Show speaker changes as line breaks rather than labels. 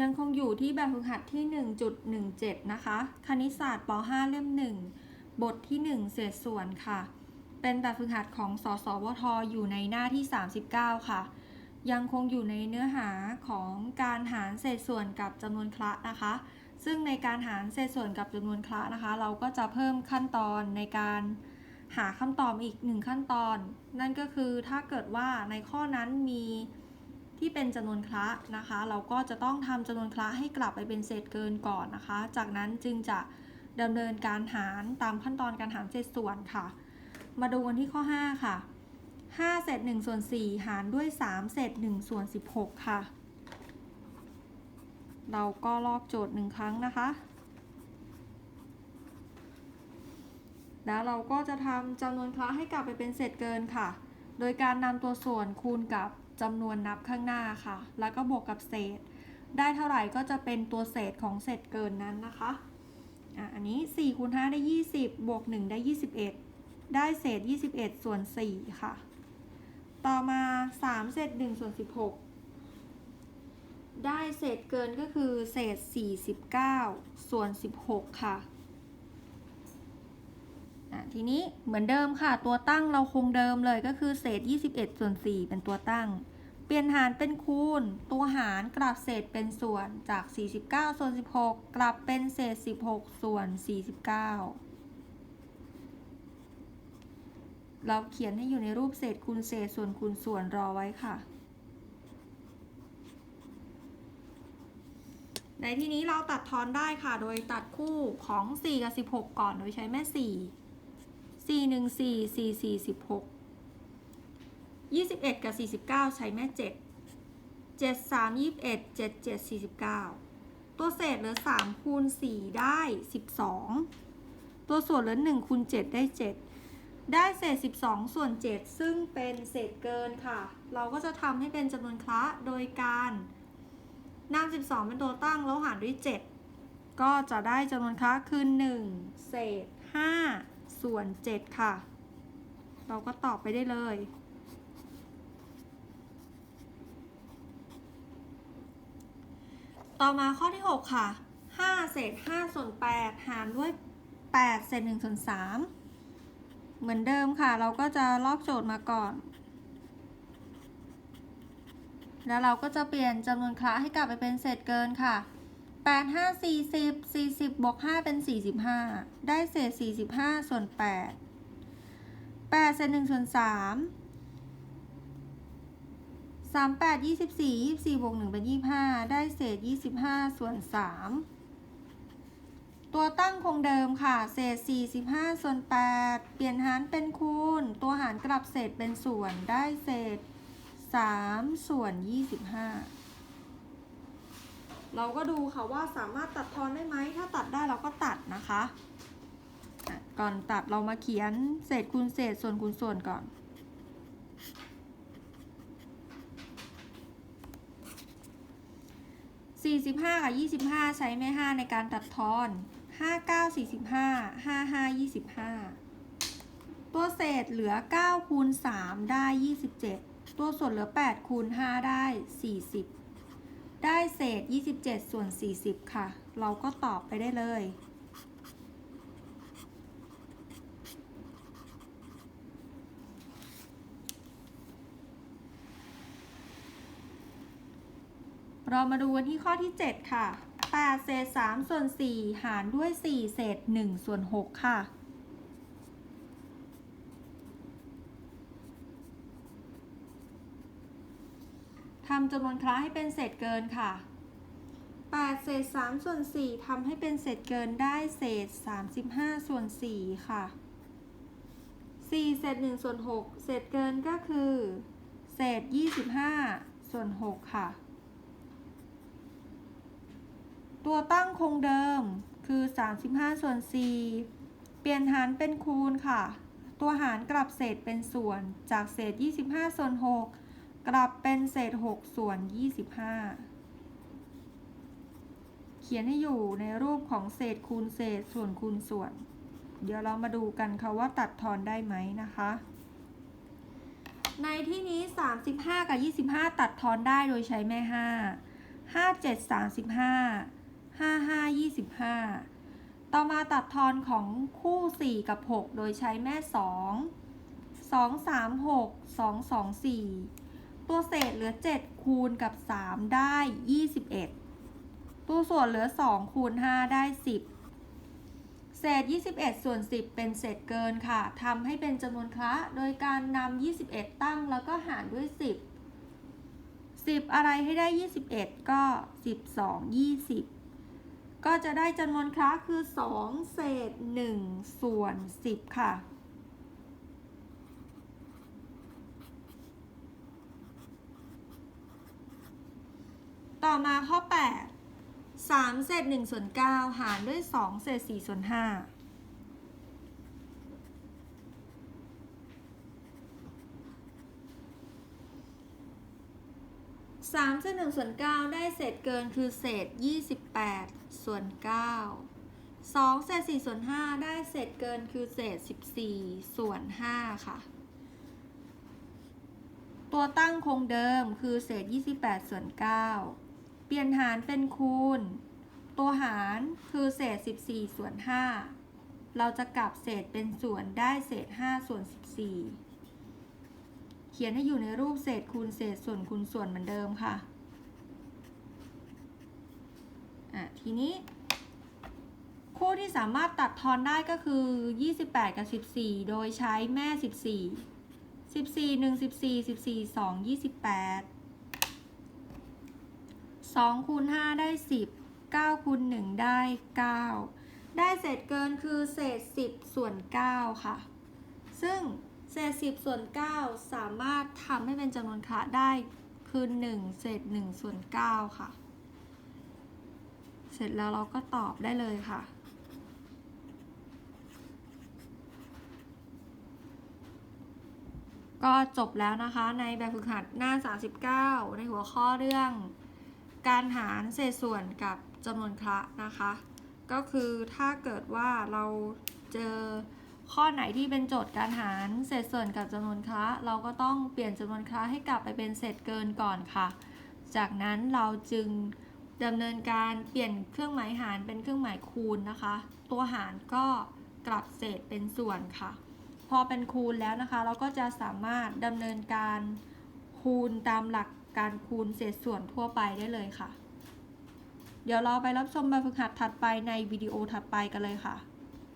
ยังคงอยู่ที่แบบฝึกหัดที่ 1.17 นะคะ คณิตศาสตร์ป .5 เล่ม 1 บทที่ 1 เศษส่วนค่ะ เป็นแบบฝึกหัดของสสวทอยู่ในหน้าที่ 39 ค่ะ ยังคงอยู่ในเนื้อหาของการหารเศษส่วนกับจำนวนคละนะคะ ซึ่งในการหารเศษส่วนกับจำนวนคละนะคะ เราก็จะเพิ่มขั้นตอนในการหาคำตอบอีกหนึ่งขั้นตอน นั่นก็คือถ้าเกิดว่าในข้อนั้นมี ที่เป็นจำนวนคละนะคะ เราก็จะต้องทำจำนวนคละให้กลับไปเป็นเศษเกินก่อนนะคะ จากนั้นจึงจะดำเนินการหารตามขั้นตอนการหารเศษส่วนค่ะ มาดูกันที่ข้อ 5 ค่ะ 5 เศษ1ส่วน4หารด้วย 3 เศษ1ส่วน16 ค่ะ เราก็ลอกโจทย์หนึ่งครั้งนะคะ แล้วเราก็จะทำจำนวนคละให้กลับไปเป็นเศษเกินค่ะ โดยการนำตัวส่วนคูณกับ จำนวนนับข้างหน้าค่ะ แล้วก็บวกกับเศษ ได้เท่าไหร่ก็จะเป็นตัวเศษของเศษเกินนั้นนะคะอะอันนี้4คูณ5ได้ 20 บวก 1 ได้ 21 ได้เศษ 21 ส่วน 4 ค่ะ ต่อมา 3 เศษ1ส่วน 16 ได้เศษเกินก็คือเศษ 49 ส่วน 16 ค่ะอะ ทีนี้เหมือนเดิมค่ะ ตัวตั้งเราคงเดิมเลยก็คือเศษ 21 ส่วน 4 เป็นตัวตั้ง เปลี่ยนหารเป็นคูณ ตัวหารกลับเศษเป็นส่วนจาก 49 ส่วน 16 กลับเป็นเศษ 16 ส่วน 49 เราเขียนให้อยู่ในรูปเศษคูณเศษส่วนคูณส่วนรอไว้ค่ะ ในที่นี้เราตัดทอนได้ค่ะ โดยตัดคู่ของ 4 กับ 16 ก่อนโดยใช้แม่ 4 4 1 4 4 4 16 21 กับ 49 ใช้แม่ 7 7 3 21 7 7 49 ตัวเศษเหลือ 3 คูณ 4 ได้ 12 ตัวส่วนเหลือ 1 คูณ 7 ได้ 7 ได้เศษ 12 ส่วน 7 ซึ่งเป็นเศษเกินค่ะ เราก็จะทำให้เป็นจำนวนคละโดยการนำ12 เป็นตัวตั้งแล้วหารด้วย 7 ก็จะได้จำนวนคละคือ 1 เศษ 5 ส่วน 7 ค่ะ เราก็ตอบไปได้เลยต่อมาข้อที่ 6 ค่ะ 5 เศษ5ส่วน8หารด้วย 8 เศษ1ส่วน3เหมือนเดิมค่ะ เราก็จะลอกโจทย์มาก่อน แล้วเราก็จะเปลี่ยนจำนวนคละให้กลับไปเป็นเศษเกินค่ะ 8 5 40 40บวก5เป็น45ได้เศษ45ส่วน8 8เศษ1ส่วน3 3 8 24 24บวก1เป็น25ได้เศษ25ส่วน3ตัวตั้งคงเดิมค่ะ เศษ45ส่วน8เปลี่ยนหารเป็นคูณ ตัวหารกลับเศษเป็นส่วนได้เศษ3ส่วน25 เราก็ดูค่ะว่าสามารถตัดทอนได้ไหม ถ้าตัดได้เราก็ตัดนะคะ ก่อนตัดเรามาเขียนเศษคูณเศษส่วนคูณส่วนก่อน 45 กับ 25 ใช้แม่ 5 ในการตัดทอน 59 45 55 25 ตัวเศษเหลือ 9 คูณ 3 ได้ 27 ตัวส่วนเหลือ 8 คูณ 5 ได้ 40 ได้เศษ 27 ส่วน 40 ค่ะ เราก็ตอบไปได้เลย เรามาดูกันที่ข้อที่ 7 ค่ะ8เศษ3ส่วน 4 หารด้วย 4 เศษ1ส่วน 6 ค่ะ ทำจำนวนคล้าให้เป็นเศษเกินค่ะ 8 เศษ 3 ส่วน 4ทำให้เป็นเศษเกินได้เศษ 35 ส่วน 4 ค่ะ 4 เศษ 1 ส่วน 6 เศษเกินก็คือ เศษ 25 ส่วน 6 ค่ะ ตัวตั้งคงเดิมคือ 35 ส่วน 4 เปลี่ยนหารเป็นคูณค่ะ ตัวหารกลับเศษเป็นส่วนจากเศษ 25 ส่วน 6 กลับเป็นเศษ 6 ส่วน 25 เขียนให้อยู่ในรูปของเศษคูณเศษส่วนคูณส่วน เดี๋ยวเรามาดูกันค่ะว่าตัดทอนได้ไหมนะคะ ในที่นี้ 35 กับ 25 ตัดทอนได้โดยใช้แม่ 5 5 7 35 5 5 25ต่อมาตัดทอนของคู่ 4 กับ 6 โดยใช้แม่ 2 2 3 6 2 2 4 ตัวเศษเหลือเจ็ดคูณกับสามได้ยี่สิบเอ็ดตัวส่วนเหลือสองคูณห้าได้สิบเศษ 21 ส่วน 10 เป็นเศษเกินค่ะทำให้เป็นจำนวนคละโดยการนำ21 ตั้งแล้วก็หารด้วย 10 10 อะไรให้ได้ 21 ก็ 12 20ก็จะได้จำนวนคละคือ 2 เศษ 1 ส่วน 10 ค่ะ ต่อมาข้อ 8 3 เศษ1ส่วน9หารด้วย 2 เศษ4ส่วน5สามเศษหนึ่งส่วนเก้าได้เศษเกินคือเศษยี่สิบแปดส่วนเก้าสองเศษสี่ส่วนห้าได้เศษเกินคือเศษสิบสี่ส่วนห้าค่ะ ตัวตั้งคงเดิมคือเศษยี่สิบแปดส่วนเก้า เปลี่ยนหารเป็นคูณ ตัวหารคือเศษสิบสี่ส่วนห้าเราจะกลับเศษเป็นส่วนได้เศษห้าส่วนสิบสี่เขียนให้อยู่ในรูปเศษคูณเศษส่วนคูณส่วนเหมือนเดิมค่ะอะ ทีนี้ คู่ที่สามารถตัดทอนได้ก็คือ 28 กับ 14 โดยใช้แม่ 14 14 1 14 14 2 28 2คูณ5ได้ 10 9คูณ1ได้ 9 ได้เศษเกินคือเศษ 10 ส่วน 9 ค่ะ ซึ่งเศษ 10 ส่วน 9 สามารถทำให้เป็นจำนวนคะได้คือ 1 เศษ 1 ส่วน 9 ค่ะ เสร็จแล้วเราก็ตอบได้เลยค่ะก็จบแล้วนะคะในแบบฝึกหัดหน้า 39 ในหัวข้อเรื่อง การหารเศษส่วนกับจำนวนคละนะคะ ก็คือถ้าเกิดว่าเราเจอข้อไหนที่เป็นโจทย์การหารเศษส่วนกับจำนวนคละเราก็ต้องเปลี่ยนจำนวนคละให้กลับไปเป็นเศษเกินก่อนค่ะ จากนั้นเราจึงดำเนินการเปลี่ยนเครื่องหมายหารเป็นเครื่องหมายคูณนะคะ ตัวหารก็กลับเศษเป็นส่วนค่ะ พอเป็นคูณแล้วนะคะ เราก็จะสามารถดำเนินการคูณตามหลัก การคูณเศษส่วนทั่วไปได้เลยค่ะ เดี๋ยวเราไปรับชมแบบฝึกหัดถัดไปในวิดีโอถัดไปกันเลยค่ะ